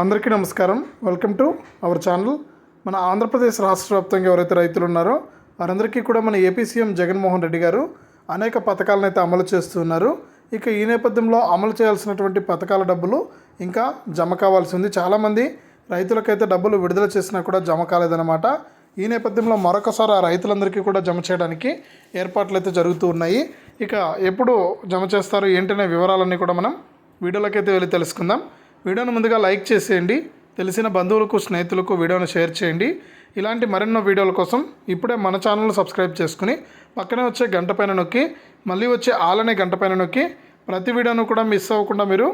అందరికీ నమస్కారం. Welcome to our channel మన ఆంధ్రప్రదేశ్ రాష్ట్ర వ్యాప్తంగా ఎవరైతే రైతులు ఉన్నారో వారందరికీ కూడా మన ఏపీ సీఎం జగన్మోహన్ రెడ్డి గారు అనేక పథకాలను అయితే అమలు చేస్తున్నారు ఇక ఈ నేపథ్యంలో అమలు చేయాల్సినటువంటి పథకాల డబ్బులు ఇంకా జమ కావాల్సి ఉంది. చాలామంది రైతులకైతే డబ్బులు విడుదల చేసినా కూడా జమ కాలేదన్నమాట. ఈ నేపథ్యంలో మరొకసారి ఆ రైతులందరికీ కూడా జమ చేయడానికి ఏర్పాట్లు అయితే జరుగుతూ ఉన్నాయి. ఇక ఎప్పుడు జమ చేస్తారు ఏంటనే వివరాలన్నీ కూడా మనం వీడియోలకైతే వెళ్ళి తెలుసుకుందాం. వీడియోను ముందుగా లైక్ చేసేయండి. తెలిసిన బంధువులకు స్నేహితులకు వీడియోను షేర్ చేయండి. ఇలాంటి మరెన్నో వీడియోల కోసం ఇప్పుడే మన ఛానల్ను సబ్స్క్రైబ్ చేసుకుని పక్కనే వచ్చే గంట పైన నొక్కి మళ్ళీ వచ్చే ఆలనే గంట పైన నొక్కి ప్రతి వీడియోను కూడా మిస్ అవ్వకుండా మీరు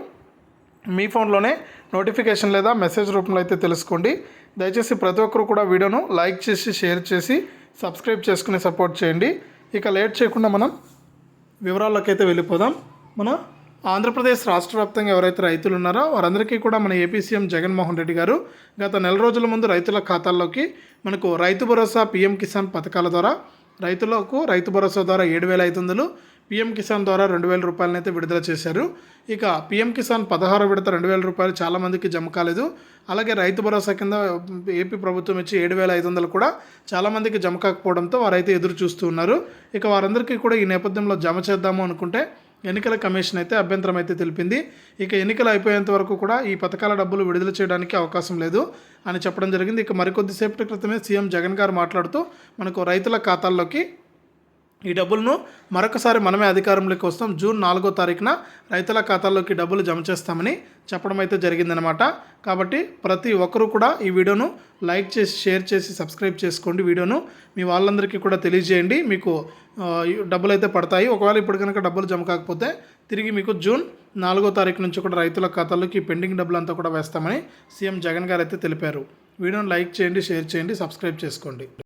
మీ ఫోన్లోనే నోటిఫికేషన్ లేదా మెసేజ్ రూపంలో అయితే తెలుసుకోండి. దయచేసి ప్రతి ఒక్కరు కూడా వీడియోను లైక్ చేసి షేర్ చేసి సబ్స్క్రైబ్ చేసుకుని సపోర్ట్ చేయండి. ఇక లేట్ చేయకుండా మనం వివరాల్లోకి అయితే వెళ్ళిపోదాం. మన ఆంధ్రప్రదేశ్ రాష్ట్ర వ్యాప్తంగా ఎవరైతే రైతులు ఉన్నారో వారందరికీ కూడా మన ఏపీ సీఎం జగన్మోహన్ రెడ్డి గారు గత నెల రోజుల ముందు రైతుల ఖాతాల్లోకి మనకు రైతు భరోసా పీఎం కిసాన్ పథకాల ద్వారా రైతులకు రైతు భరోసా ద్వారా ఏడు వేల ఐదు వందలు పీఎం కిసాన్ ద్వారా రెండు వేల రూపాయలనైతే విడుదల చేశారు. ఇక పీఎం కిసాన్ పదహారు విడత రెండు వేల రూపాయలు చాలామందికి జమ కాలేదు. అలాగే రైతు భరోసా కింద ఏపీ ప్రభుత్వం ఇచ్చి ఏడు వేల ఐదు వందలు కూడా చాలామందికి జమ కాకపోవడంతో వారైతే ఎదురు చూస్తూ ఉన్నారు. ఇక వారందరికీ కూడా ఈ నేపథ్యంలో జమ చేద్దాము అనుకుంటే ఎన్నికల కమిషన్ అయితే అభ్యంతరం అయితే తెలిపింది. ఇక ఎన్నికలు అయిపోయేంత వరకు కూడా ఈ పథకాల డబ్బులు విడుదల చేయడానికి అవకాశం లేదు అని చెప్పడం జరిగింది. ఇక మరికొద్దిసేపటి క్రితమే సీఎం జగన్ గారు మాట్లాడుతూ మనకు రైతుల ఖాతాల్లోకి ఈ డబ్బులను మరొకసారి మనమే అధికారంలోకి వస్తాం. జూన్ నాలుగో తారీఖున రైతుల ఖాతాల్లోకి డబ్బులు జమ చేస్తామని చెప్పడం అయితే జరిగిందనమాట కాబట్టి ప్రతి ఒక్కరూ కూడా ఈ వీడియోను లైక్ చేసి షేర్ చేసి సబ్స్క్రైబ్ చేసుకోండి. వీడియోను మీ వాళ్ళందరికీ కూడా తెలియజేయండి. మీకు డబ్బులు అయితే పడతాయి. ఒకవేళ ఇప్పుడు కనుక డబ్బులు జమ కాకపోతే తిరిగి మీకు జూన్ నాలుగో తారీఖు నుంచి కూడా రైతుల ఖాతాల్లోకి పెండింగ్ డబ్బులు అంతా కూడా వేస్తామని సీఎం జగన్ గారు అయితే తెలిపారు. వీడియోను లైక్ చేయండి షేర్ చేయండి సబ్స్క్రైబ్ చేసుకోండి.